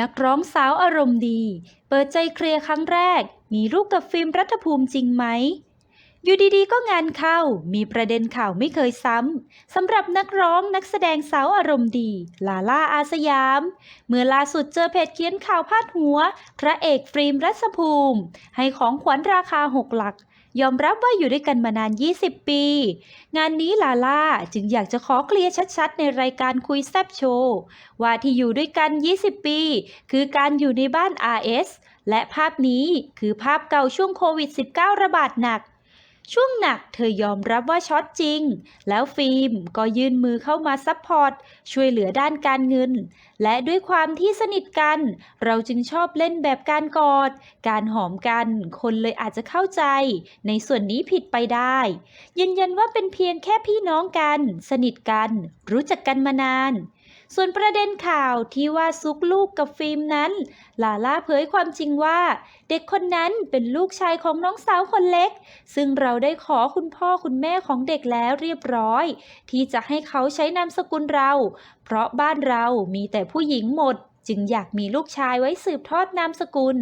นักร้องสาวอารมณ์ดี เปิดใจเคลียร์ครั้งแรก มีลูกกับฟิล์มรัฐภูมิจริงไหม อยู่ดีๆ ก็งานเข้า มีประเด็นข่าวไม่เคยซ้ำสำหรับนักร้องนักแสดงสาวอารมณ์ดี ลาล่าอาสยาม เมื่อล่าสุดเจอเพจเขียนข่าวพาดหัว พระเอกฟิล์มรัฐภูมิ ให้ของขวัญราคา6หลัก ยอมรับว่าอยู่ด้วยกันมานาน 20 ปี งานนี้ลาล่าจึงอยากจะขอเคลียร์ชัดๆ ในรายการคุยแซบโชว์ว่าที่อยู่ด้วยกัน 20 ปี คือการอยู่ในบ้าน RS และภาพนี้คือภาพเก่าช่วงโควิด -19 ระบาดหนัก ช่วงหนักเธอยอมรับว่าช็อตจริง แล้วฟิล์มก็ยื่นมือเข้ามาซัพพอร์ตช่วยเหลือด้านการเงิน และด้วยความที่สนิทกัน เราจึงชอบเล่นแบบการกอด การหอมกัน คนเลยอาจจะเข้าใจ ในส่วนนี้ผิดไปได้ ยืนยันว่าเป็นเพียงแค่พี่น้องกัน สนิทกัน รู้จักกันมานาน ส่วนประเด็นข่าวที่ว่าซุกลูกกับฟิล์มนั้น ลาล่าเผยความจริงว่า เด็กคนนั้นเป็นลูกชายของน้องสาวคนเล็ก ซึ่งเราได้ขอคุณพ่อคุณแม่ของเด็กแล้วเรียบร้อย ที่จะให้เขาใช้นามสกุลเรา เพราะบ้านเรามีแต่ผู้หญิงหมด จึงอยากมีลูกชายไว้สืบทอดนามสกุล